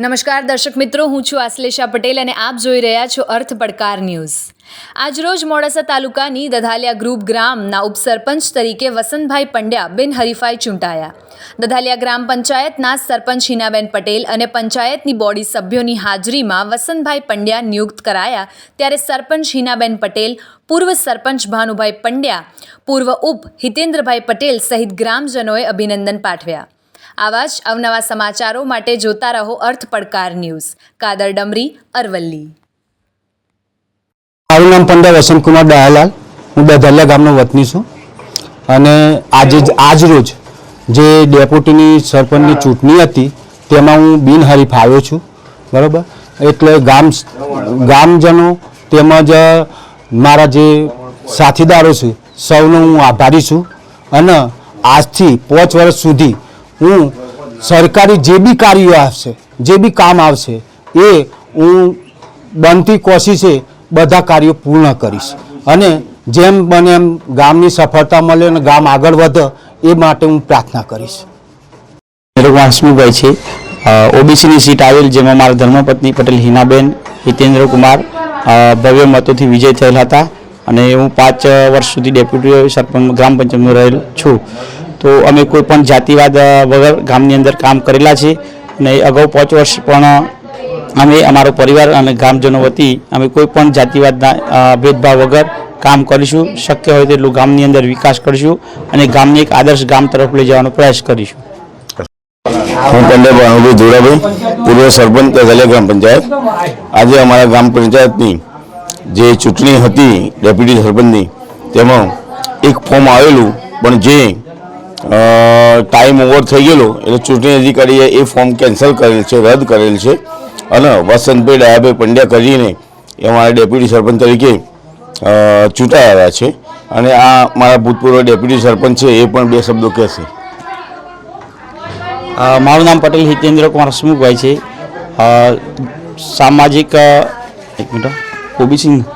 નમસ્કાર દર્શક મિત્રો, હું છું આશ્લેષા પટેલ અને આપ જોઈ રહ્યા છો અર્થ પડકાર ન્યૂઝ. આજરોજ મોડાસા તાલુકાની દધાલિયા ગ્રુપ ગ્રામના ઉપસરપંચ તરીકે વસંતભાઈ પંડ્યા બિનહરીફાઈ ચૂંટાયા. દધાલિયા ગ્રામ પંચાયતના સરપંચ હિનાબેન પટેલ અને પંચાયતની બોડી સભ્યોની હાજરીમાં વસંતભાઈ પંડ્યા નિયુક્ત કરાયા. ત્યારે સરપંચ હિનાબેન પટેલ, પૂર્વ સરપંચ ભાનુભાઈ પંડ્યા, પૂર્વ ઉપ હિતેન્દ્રભાઈ પટેલ સહિત ગ્રામજનોએ અભિનંદન પાઠવ્યા. આવા જ અવનવા સમાચારો માટે જોતા રહો અર્થ પડકાર ન્યૂઝ. કાદર ડમરી, અરવલ્લી. મારું નામ પંડ્યા વસંતકુમાર દયાલાલ. હું દધલિયા ગામનો વતની છું. અને આજે આજ રોજ જે ડેપ્યુટીની સરપંચની ચૂંટણી હતી, તેમાં હું બિનહરીફ આવ્યો છું. બરાબર? એટલે ગામ ગામજનો તેમજ મારા જે સાથીદારો છે, સૌનો હું આભારી છું. અને આજથી પાંચ વર્ષ સુધી હું સરકારી જે બી કાર્યો આવશે, જે બી કામ આવશે, એ હું બનતી કોશિશે બધા કાર્યો પૂર્ણ કરીશ. અને જેમ બને એમ ગામની સફળતા મળે અને ગામ આગળ વધે, એ માટે હું પ્રાર્થના કરીશ. મેરું હસમુભાઈ છે. ઓબીસીની સીટ આવેલ, જેમાં મારા ધર્મપત્ની પટેલ હિનાબેન, હિતેન્દ્ર કુમાર ભવ્ય મતોથી વિજય થયેલ હતા. અને હું પાંચ વર્ષ સુધી ડેપ્યુટી સરપંચ, ગ્રામ પંચાયતમાં રહેલ છું. તો અમે કોઈ પણ જાતિવાદ વગર ગામની અંદર કામ કરેલા છે અને અગાઉ પાંચ વર્ષ પણ અમે અમારો પરિવાર અને ગામજનો વતી અમે કોઈ પણ જાતિવાદના ભેદભાવ વગર કામ કરીશું. શક્ય હોય તેટલું ગામની અંદર વિકાસ કરીશું અને ગામને એક આદર્શ ગામ તરફ લઈ જવાનો પ્રયાસ કરીશું. હું પંડ્યા ભાનુભાઈ ધોળાભાઈ, પૂર્વ સરપંચ દલિયા ગ્રામ પંચાયત. આજે અમારા ગ્રામ પંચાયતની જે ચૂંટણી હતી, ડેપ્યુટી સરપંચની, તેમાં એક ફોર્મ આવેલું, પણ જે ટાઈમ ઓવર થઈ ગયેલો, એટલે ચૂંટણી અધિકારીએ એ ફોર્મ કેન્સલ કરેલ છે, રદ કરેલ છે. અને વસંતભાઈ ડાયાભાઈ પંડ્યા કરીને એ અમારા ડેપ્યુટી સરપંચ તરીકે ચૂંટાઈ આવ્યા છે. અને આ મારા ભૂતપૂર્વ ડેપ્યુટી સરપંચ છે, એ પણ બે શબ્દો કહેશે. મારું નામ પટેલ હિતેન્દ્ર કુમાર હસમુખભાઈ છે. સામાજિક એક મિનિટ ઓબીસી